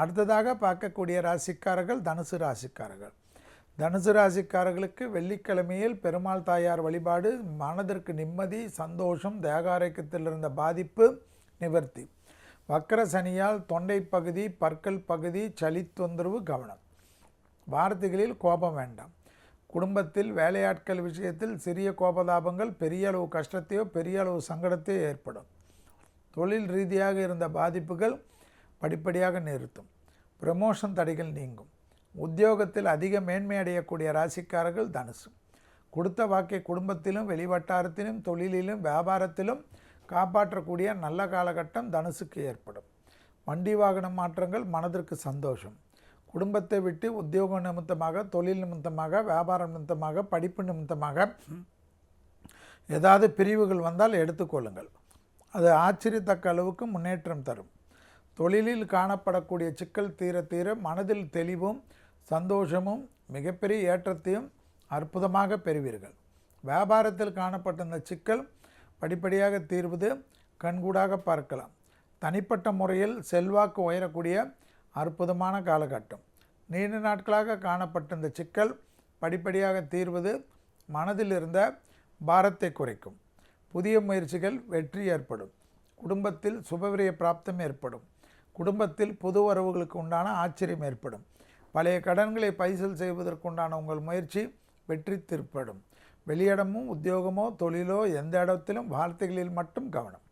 அடுத்ததாக பார்க்கக்கூடிய ராசிக்காரர்கள் தனுசு ராசிக்காரர்கள். தனுசு ராசிக்காரர்களுக்கு வெள்ளிக்கிழமையில் பெருமாள் தாயார் வழிபாடு மனதிற்கு நிம்மதி சந்தோஷம் தேகாரோக்கியத்தில் இருந்த பாதிப்பு நிவர்த்தி. வக்கர சனியால் தொண்டை பகுதி பற்கள் பகுதி சளி தொந்தரவு கவனம். வார்த்தைகளில் கோபம் வேண்டாம். குடும்பத்தில் வேலையாட்கள் விஷயத்தில் சிறிய கோபதாபங்கள் பெரிய அளவு கஷ்டத்தையோ பெரிய அளவு சங்கடத்தையோ ஏற்படும். தொழில் ரீதியாக இருந்த பாதிப்புகள் படிப்படியாக நிறுத்தும். ப்ரமோஷன் தடைகள் நீங்கும். உத்தியோகத்தில் அதிக மேன்மை அடையக்கூடிய ராசிக்காரர்கள் தனுசு. கொடுத்த வாக்கை குடும்பத்திலும் வெளிவட்டாரத்திலும் தொழிலிலும் வியாபாரத்திலும் காப்பாற்றக்கூடிய நல்ல காலகட்டம் தனுசுக்கு ஏற்படும். வண்டி வாகன மாற்றங்கள் மனதிற்கு சந்தோஷம். குடும்பத்தை விட்டு உத்தியோக நிமித்தமாக தொழில் நிமித்தமாக வியாபாரம் நிமித்தமாக படிப்பு நிமித்தமாக ஏதாவது பிரிவுகள் வந்தால் எடுத்துக்கொள்ளுங்கள். அது ஆச்சரியத்தக்க அளவுக்கு முன்னேற்றம் தரும். தொழிலில் காணப்படக்கூடிய சிக்கல் தீர தீர மனதில் தெளிவும் சந்தோஷமும் மிகப்பெரிய ஏற்றத்தையும் அற்புதமாக பெறுவீர்கள். வியாபாரத்தில் காணப்பட்ட இந்த சிக்கல் படிப்படியாக தீர்வது கண்கூடாக பார்க்கலாம். தனிப்பட்ட முறையில் செல்வாக்கு உயரக்கூடிய அற்புதமான காலகட்டம். நீண்ட நாட்களாக காணப்பட்ட இந்த சிக்கல் படிப்படியாக தீர்வது மனதில் இருந்த பாரத்தை குறைக்கும். புதிய முயற்சிகள் வெற்றி ஏற்படும். குடும்பத்தில் சுபவிரிய பிராப்தம் ஏற்படும். குடும்பத்தில் புது வரவுகளுக்கு உண்டான ஆச்சரியம் ஏற்படும். பழைய கடன்களை பைசல் செய்வதற்குண்டான உங்கள் முயற்சி வெற்றி திருப்படும். வெளியிடமும் உத்தியோகமோ தொழிலோ எந்த இடத்திலும் வார்த்தைகளில் மட்டும் கவனம்.